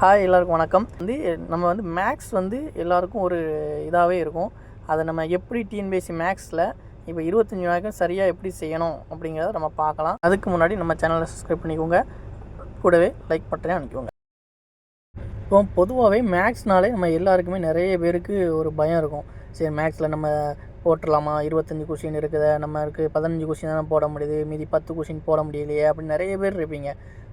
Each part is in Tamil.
ஹாய் எல்லாருக்கும் வணக்கம். வந்து நம்ம வந்து மேக்ஸ் வந்து எல்லாருக்கும் ஒரு இதாகவே இருக்கும். அதை நம்ம எப்படி டிஎன்பிஎஸ்சி மேக்ஸில் இப்போ இருபத்தஞ்சி மார்க்கும் சரியாக எப்படி செய்யணும் அப்படிங்கிறத நம்ம பார்க்கலாம். அதுக்கு முன்னாடி நம்ம சேனலை சப்ஸ்கிரைப் பண்ணிக்கோங்க. கூடவே லைக் பட்டனே அனுப்பிக்கோங்க. இப்போ பொதுவாகவே மேக்ஸ்னாலே நம்ம எல்லாருக்குமே நிறைய பேருக்கு ஒரு பயம் இருக்கும். சரி மேக்ஸில் நம்ம போட்டுடலாமா? இருபத்தஞ்சி கொஷின் இருக்குது. நம்ம இருக்குது பதினஞ்சு கொஷின் தான் போட முடியுது. மீதி பத்து கொஷின் போட முடியலையே அப்படின்னு நிறைய பேர் இருப்பீங்க.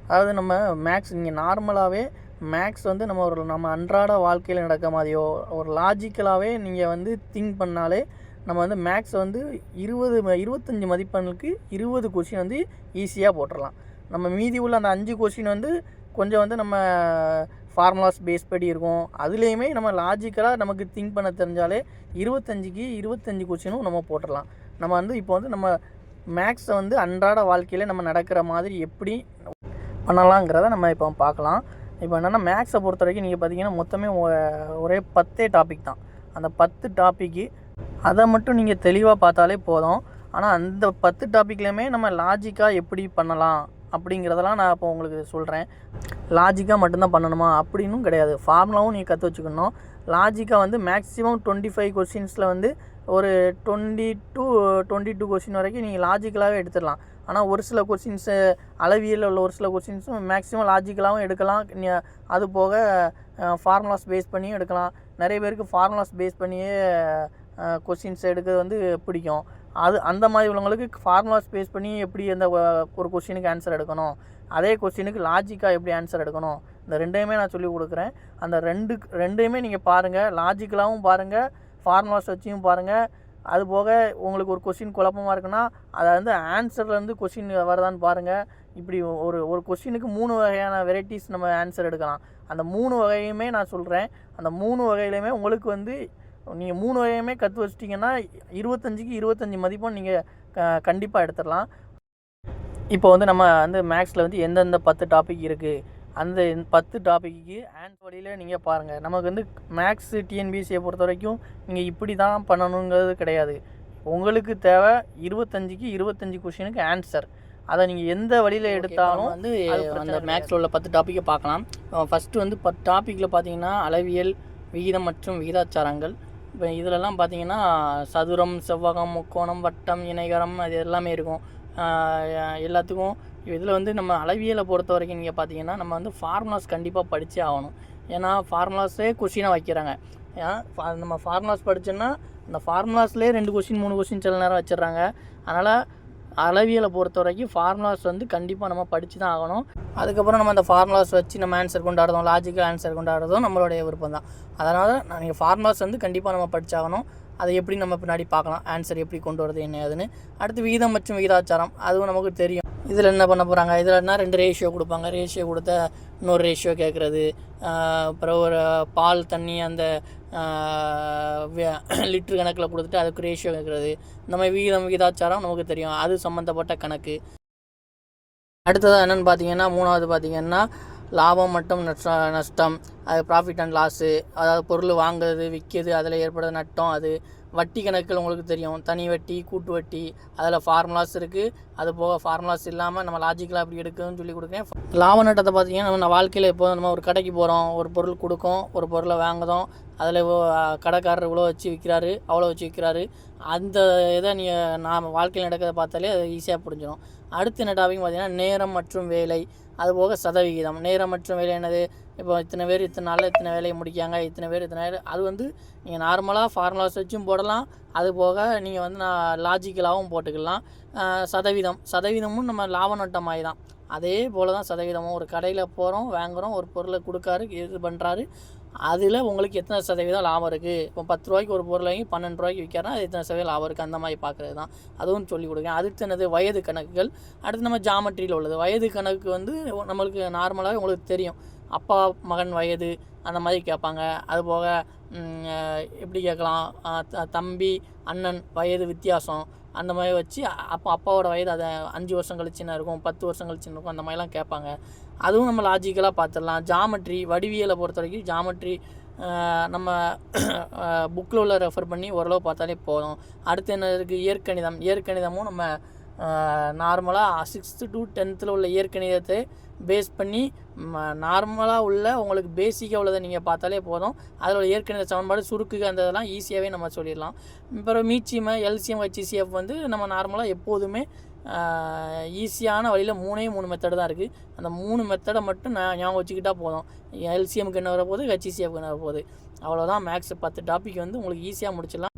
அதாவது நம்ம மேக்ஸ் நீங்கள் நார்மலாகவே மேக்ஸ் வந்து நம்ம ஒரு நம்ம அன்றாட வாழ்க்கையில் நடக்க மாதிரியோ ஒரு லாஜிக்கலாகவே நீங்கள் வந்து திங்க் பண்ணாலே நம்ம வந்து மேக்ஸ் வந்து இருபது ம- இருபத்தஞ்சி மதிப்பெண்ணுக்கு இருபது கொஷின் வந்து ஈஸியாக போட்டுடலாம் நம்ம மீதி உள்ள அந்த அஞ்சு கொஷின் வந்து கொஞ்சம் வந்து நம்ம ஃபார்முலாஸ் பேஸ் படி இருக்கும். அதுலேயுமே நம்ம லாஜிக்கலாக நமக்கு திங்க் பண்ண தெரிஞ்சாலே இருபத்தஞ்சிக்கு இருபத்தஞ்சி கொஷினும் நம்ம போட்டுடலாம் நம்ம வந்து இப்போ வந்து நம்ம மேக்ஸை வந்து அன்றாட வாழ்க்கையில் நம்ம நடக்கிற மாதிரி எப்படி பண்ணலாங்கிறத நம்ம இப்போ பார்க்கலாம். இப்போ என்னென்னா மேக்ஸை பொறுத்த வரைக்கும் நீங்கள் பார்த்தீங்கன்னா மொத்தமே ஒரே பத்தே டாபிக் தான். அந்த பத்து டாப்பிக்கு அதை மட்டும் நீங்கள் தெளிவாக பார்த்தாலே போதும். ஆனால் அந்த பத்து டாப்பிக்லேயுமே நம்ம லாஜிக்காக எப்படி பண்ணலாம் அப்படிங்கிறதெல்லாம் நான் இப்போ உங்களுக்கு சொல்கிறேன் லாஜிக்காக மட்டும்தான் பண்ணணுமா அப்படின்னும் கிடையாது. ஃபார்முலாவும் நீங்கள் கற்று வச்சுக்கணும். லாஜிக்காக வந்து மேக்ஸிமம் டுவெண்ட்டி ஃபைவ் கொஸ்டின்ஸில் வந்து ஒரு twenty two twenty two question வரைக்கும் நீங்கள் லாஜிக்கலாகவே எடுத்துடலாம். ஆனால் ஒரு சில கொஸ்டின்ஸு அளவியலில் உள்ள ஒரு சில கொஸ்டின்ஸும் மேக்ஸிமம் லாஜிக்கலாகவும் எடுக்கலாம். நீ- அது போக ஃபார்முலாஸ் பேஸ் பண்ணியும் எடுக்கலாம். நிறைய பேருக்கு ஃபார்முலாஸ் பேஸ் பண்ணியே கொஸ்டின்ஸ் எடுக்கிறது வந்து பிடிக்கும். அது அந்த மாதிரி உள்ளவங்களுக்கு ஃபார்முலாஸ் பேஸ் பண்ணி எப்படி அந்த ஒரு கொஸ்டினுக்கு ஆன்சர் எடுக்கணும்? அதே கொஸ்டினுக்கு லாஜிக்காக எப்படி ஆன்சர் எடுக்கணும்? இந்த ரெண்டையுமே நான் சொல்லி கொடுக்குறேன். அந்த ரெண்டு ரெண்டையுமே நீங்கள் பாருங்கள் லாஜிக்கலாகவும் பாருங்கள் ஃபார்முலாஸ் வச்சியும் பாருங்கள் அது போக உங்களுக்கு ஒரு கொஷின் குழப்பமாக இருக்குன்னா அதை வந்து ஆன்சர்லேருந்து கொஷின் வரதான்னு பாருங்கள் இப்படி ஒரு ஒரு கொஷினுக்கு மூணு வகையான வெரைட்டிஸ் நம்ம ஆன்சர் எடுக்கலாம். அந்த மூணு வகையுமே நான் சொல்கிறேன் அந்த மூணு வகையிலையுமே உங்களுக்கு வந்து நீங்கள் மூணு வகையுமே கற்று வச்சிட்டிங்கன்னா இருபத்தஞ்சிக்கு இருபத்தஞ்சி மதிப்பும் நீங்கள் க கண்டிப்பாக எடுத்துடலாம். இப்போ வந்து நம்ம வந்து மேக்ஸில் வந்து எந்தெந்த பத்து டாபிக் இருக்குது அந்த பத்து டாப்பிக்கு ஆன்ஸ் வழியில் நீங்கள் பாருங்கள் நமக்கு வந்து மேக்ஸ் டிஎன்பிஎஸ்சியை பொறுத்த வரைக்கும் நீங்கள் இப்படி தான் பண்ணணுங்கிறது கிடையாது. உங்களுக்கு தேவை இருபத்தஞ்சிக்கு இருபத்தஞ்சி கொஷினுக்கு ஆன்சர் அதை நீங்கள் எந்த வழியில் எடுத்தாலும் வந்து அந்த மேக்ஸில் உள்ள பத்து டாப்பிக்கை பார்க்கலாம். ஃபஸ்ட்டு வந்து பத்து டாப்பிக்கில் பார்த்தீங்கன்னா அளவியல் விகிதம் மற்றும் விகிதாச்சாரங்கள். இப்போ இதிலெல்லாம் பார்த்தீங்கன்னா சதுரம் செவ்வகம் முக்கோணம் வட்டம் இணைகரம் அது எல்லாமே இருக்கும். எல்லாத்துக்கும். இதில் வந்து நம்ம அளவியலை பொறுத்த வரைக்கும் நீங்கள் பார்த்தீங்கன்னா நம்ம வந்து ஃபார்முலாஸ் கண்டிப்பாக படித்தே ஆகணும். ஏன்னா ஃபார்முலாஸே கொஷினாக வைக்கிறாங்க. ஏன் நம்ம ஃபார்முலாஸ் படித்தோன்னா அந்த ஃபார்முலாஸ்லேயே ரெண்டு கொஷின் மூணு கொஷின் சில நேரம் வச்சிடுறாங்க. அதனால் அளவியலை பொறுத்த வரைக்கும் ஃபார்முலாஸ் வந்து கண்டிப்பாக நம்ம படித்து தான் ஆகணும். அதுக்கப்புறம் நம்ம அந்த ஃபார்முலாஸ் வச்சு நம்ம ஆன்சர் கொண்டாடுறோம் லாஜிக்கல் ஆன்சர் கொண்டாடுறதும் நம்மளுடைய விருப்பம் தான் அதனால் நீங்கள் ஃபார்முலாஸ் வந்து கண்டிப்பாக நம்ம படித்தாகணும் அதை எப்படி நம்ம பின்னாடி பார்க்கலாம்? ஆன்சர் எப்படி கொண்டு வரது என்ன ஏதுன்னு. அடுத்து விகிதம் மற்றும் விகிதாச்சாரம். அதுவும் நமக்கு தெரியும். இதில் என்ன பண்ண போகிறாங்க இதில் என்ன? ரெண்டு ரேஷியோ கொடுப்பாங்க. ரேஷியோ கொடுத்த இன்னொரு ரேஷியோ கேட்குறது. அப்புறம் ஒரு பால் தண்ணி அந்த லிட்ரு கணக்கில் கொடுத்துட்டு அதுக்கு ரேஷியோ கேட்குறது. இந்த மாதிரி விகிதம் விகிதாச்சாரம் நமக்கு தெரியும். அது சம்மந்தப்பட்ட கணக்கு. அடுத்தது என்னென்னு பார்த்தீங்கன்னா மூணாவது பார்த்தீங்கன்னா லாபம் மற்றும் நஷ்டம் நஷ்டம். அது ப்ராஃபிட் அண்ட் லாஸு அதாவது பொருள் வாங்குறது விற்கிறது அதில் ஏற்படுற நட்டம் அது வட்டி கணக்குகள் உங்களுக்கு தெரியும். தனி வட்டி கூட்டு வட்டி அதில் ஃபார்முலாஸ் இருக்குது அது போக ஃபார்முலாஸ் இல்லாமல் நம்ம லாஜிக்கலாக அப்படி எடுக்கணும்னு சொல்லி கொடுக்குறேன். லாப நட்டத்தை பார்த்தீங்கன்னா நம்ம வாழ்க்கையில் இப்போ நம்ம ஒரு கடைக்கு போகிறோம் ஒரு பொருள் கொடுக்கும் ஒரு பொருளை வாங்குதோம் அதில் கடைக்காரர் இவ்வளோ வச்சு விற்கிறாரு அவ்வளோ வச்சு விற்கிறாரு அந்த இதை நீங்கள் நாம் வாழ்க்கையில் நடக்கிறத பார்த்தாலே அது ஈஸியாக புரிஞ்சிடும் அடுத்து என்ன டாபிக் பார்த்தீங்கன்னா நேரம் மற்றும் வேலை. அதுபோக சதவிகிதம். நேரம் மற்றும் வேலை என்னது? இப்போ இத்தனை பேர் இத்தனை நாளில் இத்தனை வேலையை முடிக்காங்க இத்தனை பேர் இத்தனை வேலை. அது வந்து நீங்கள் நார்மலாக ஃபார்முலாஸ் வச்சும் போடலாம். அது போக நீங்கள் வந்து நான் லாஜிக்கலாகவும் போட்டுக்கலாம். சதவீதம். சதவீதமும் நம்ம லாப நட்டம் தான் அதே போல் தான் சதவீதமும். ஒரு கடையில் போகிறோம் வாங்குகிறோம் ஒரு பொருளை கொடுக்காரு இது பண்ணுறாரு அதில் உங்களுக்கு எத்தனை சதவீதம் லாபம் இருக்குது இப்போ பத்து ரூபாய்க்கு ஒரு பொருள் வாங்கி பன்னெண்டு ரூபாய்க்கு விற்கிறனா அது எத்தனை சதவீதம் லாபம் இருக்குது அந்த மாதிரி பார்க்குறது தான் அதுவும் சொல்லி கொடுங்க அடுத்து என்னது? வயது கணக்குகள். அடுத்து நம்ம ஜாமெட்ரியில் உள்ளது. வயது கணக்கு வந்து நம்மளுக்கு நார்மலாகவே உங்களுக்கு தெரியும். அப்பா மகன் வயது அந்த மாதிரி கேட்பாங்க. அதுபோக எப்படி கேட்கலாம்? த- தம்பி அண்ணன் வயது வித்தியாசம். அந்த மாதிரி வச்சு அப்போ அப்பாவோட வயது அதை அஞ்சு வருஷம் கழிச்சுன்னு இருக்கும் பத்து வருஷம் கழிச்சுன்னு இருக்கும் அந்த மாதிரிலாம் கேட்பாங்க. அதுவும் நம்ம லாஜிக்கலாக பார்த்துடலாம். ஜாமெட்ரி வடிவியலை பொறுத்த வரைக்கும் ஜாமெட்ரி நம்ம புக்கில் உள்ள ரெஃபர் பண்ணி ஓரளவு பார்த்தாலே போதும். அடுத்து என்ன இருக்குது இயற்கணிதம். இயற்கணிதமும் நம்ம நார்மலாக சிக்ஸ்த்து டு டென்த்தில் உள்ள இயற்கணிதத்தை பேஸ் பண்ணி நார்மலாக உள்ள உங்களுக்கு பேசிக்காக உள்ளதை நீங்கள் பார்த்தாலே போதும். அதில் உள்ள இயற்கணித சமன்பாடு சுருக்குக அந்த இதெல்லாம் ஈஸியாகவே நம்ம சொல்லிடலாம். அப்புறம் மீச்சியம் எல்சிஎம் ஹெச்சிசிஎஃப் வந்து நம்ம நார்மலாக எப்போதுமே ஈஸியான வழியில் மூணே மூணு மெத்தடு தான் இருக்குது அந்த மூணு மெத்தடை மட்டும் நான் ஞாபகம் வச்சுக்கிட்டால் போதும். எல்சிஎம்க்கு என்ன வரப்போகுது? ஹெச்சிசிஎஃப்க்கு என்ன வரப்போகுது? அவ்வளோதான் மேக்ஸ் பத்து டாபிக் வந்து உங்களுக்கு ஈஸியாக முடிச்சிடலாம்.